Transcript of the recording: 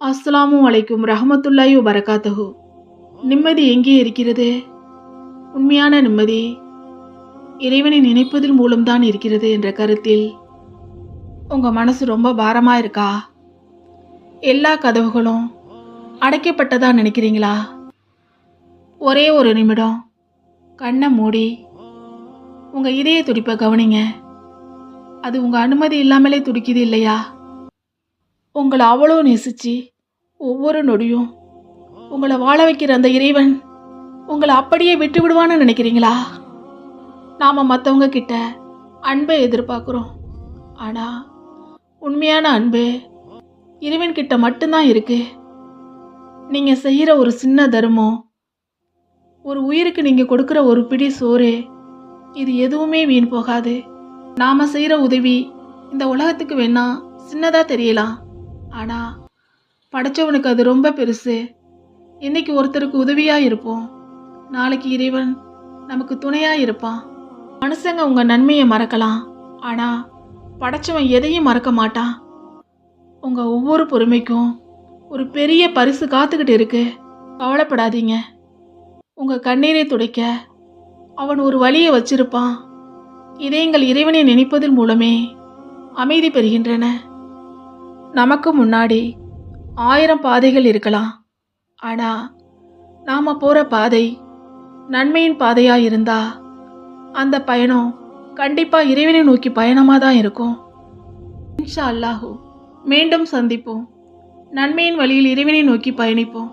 அஸ்ஸலாமு அலைக்கும் ரஹமத்துல்லாஹி வரகாத்தகு நிம்மதி எங்கே இருக்கிறது? உண்மையான நிம்மதி இறைவனை நினைப்பதன் மூலம்தான் இருக்கிறது என்ற கருத்தில் உங்கள் மனசு ரொம்ப பாரமாக இருக்கா? எல்லா கதவுகளும் அடைக்கப்பட்டதா நினைக்கிறீங்களா? ஒரே ஒரு நிமிடம் கண்ணை மூடி உங்கள் இதய துடிப்பை கவனிங்க. அது உங்கள் அனுமதி இல்லாமலே துடிக்குது இல்லையா? உங்களை அவ்வளோ நேசிச்சு ஒவ்வொரு நொடியும் உங்களை வாழ வைக்கிற அந்த இறைவன் உங்களை அப்படியே விட்டு விடுவான்னு நினைக்கிறீங்களா? நாம் மற்றவங்க கிட்ட அன்பை எதிர்பார்க்குறோம். ஆனால் உண்மையான அன்பு இறைவன் கிட்ட மட்டும்தான் இருக்கு. நீங்கள் செய்கிற ஒரு சின்ன தர்மம் ஒரு உயிருக்கு நீங்கள் கொடுக்குற ஒரு பிடி சோறு இது எதுவுமே வீண் போகாது. நாம் செய்கிற உதவி இந்த உலகத்துக்கு வேணால் சின்னதாக தெரியலாம். ஆனால் படைச்சவனுக்கு அது ரொம்ப பெருசு. இன்னைக்கு ஒருத்தருக்கு உதவியாக இருப்போம். நாளைக்கு இறைவன் நமக்கு துணையாக இருப்பான். மனுஷங்க உங்கள் நன்மையை மறக்கலாம். ஆனால் படைச்சவன் எதையும் மறக்க மாட்டான். உங்கள் ஒவ்வொரு பொறுமைக்கும் ஒரு பெரிய பரிசு காத்துக்கிட்டு இருக்கு. கவலைப்படாதீங்க. உங்கள் கண்ணீரை துடைக்க அவன் ஒரு வழியை வச்சிருப்பான். இதயங்கள் இறைவனை நினைப்பதன் மூலமே அமைதி பெறுகின்றன. நமக்கு முன்னாடி ஆயிரம் பாதைகள் இருக்கலாம். ஆனால் நாம் போகிற பாதை நன்மையின் பாதையாக இருந்தால் அந்த பயணம் கண்டிப்பாக இறைவனை நோக்கி பயணமாக தான் இருக்கும். இன்ஷா அல்லாஹூ மீண்டும் சந்திப்போம். நன்மையின் வழியில் இறைவனை நோக்கி பயணிப்போம்.